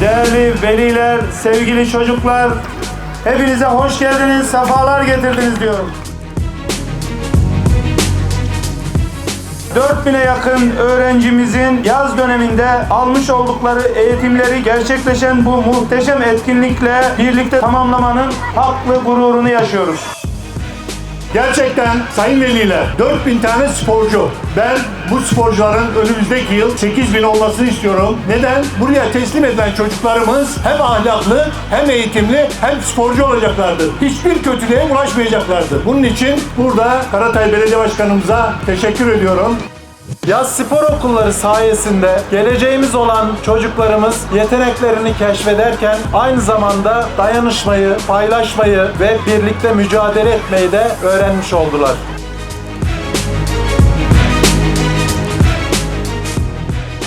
Değerli veliler, sevgili çocuklar, hepinize hoş geldiniz, sefalar getirdiniz diyorum. 4000'e yakın öğrencimizin yaz döneminde almış oldukları eğitimleri gerçekleşen bu muhteşem etkinlikle birlikte tamamlamanın haklı gururunu yaşıyoruz. Gerçekten sayın veliler 4000 tane sporcu. Ben bu sporcuların önümüzdeki yıl 8000 olmasını istiyorum. Neden? Buraya teslim edilen çocuklarımız hem ahlaklı hem eğitimli hem sporcu olacaklardır. Hiçbir kötülüğe ulaşmayacaklardır. Bunun için burada Karatay Belediye Başkanımıza teşekkür ediyorum. Yaz spor okulları sayesinde geleceğimiz olan çocuklarımız yeteneklerini keşfederken aynı zamanda dayanışmayı, paylaşmayı ve birlikte mücadele etmeyi de öğrenmiş oldular.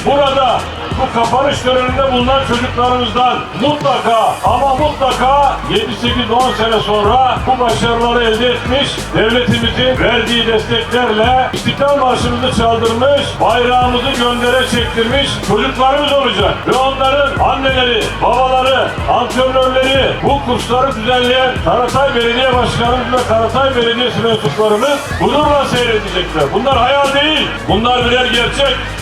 Burada bu kapanış töreninde bulunan çocuklarımızdan mutlaka ama mutlaka 7-8-10 sene sonra bu başarıları elde etmiş, devletimizin verdiği desteklerle İstiklal Marşımızı çaldırmış, bayrağımızı göndere çektirmiş çocuklarımız olacak. Ve onların anneleri, babaları, antrenörleri, bu kursları düzenleyen Karatay Belediye Başkanımız ve Karatay Belediyesi mensuplarımız gururla seyredecekler. Bunlar hayal değil, bunlar birer gerçek.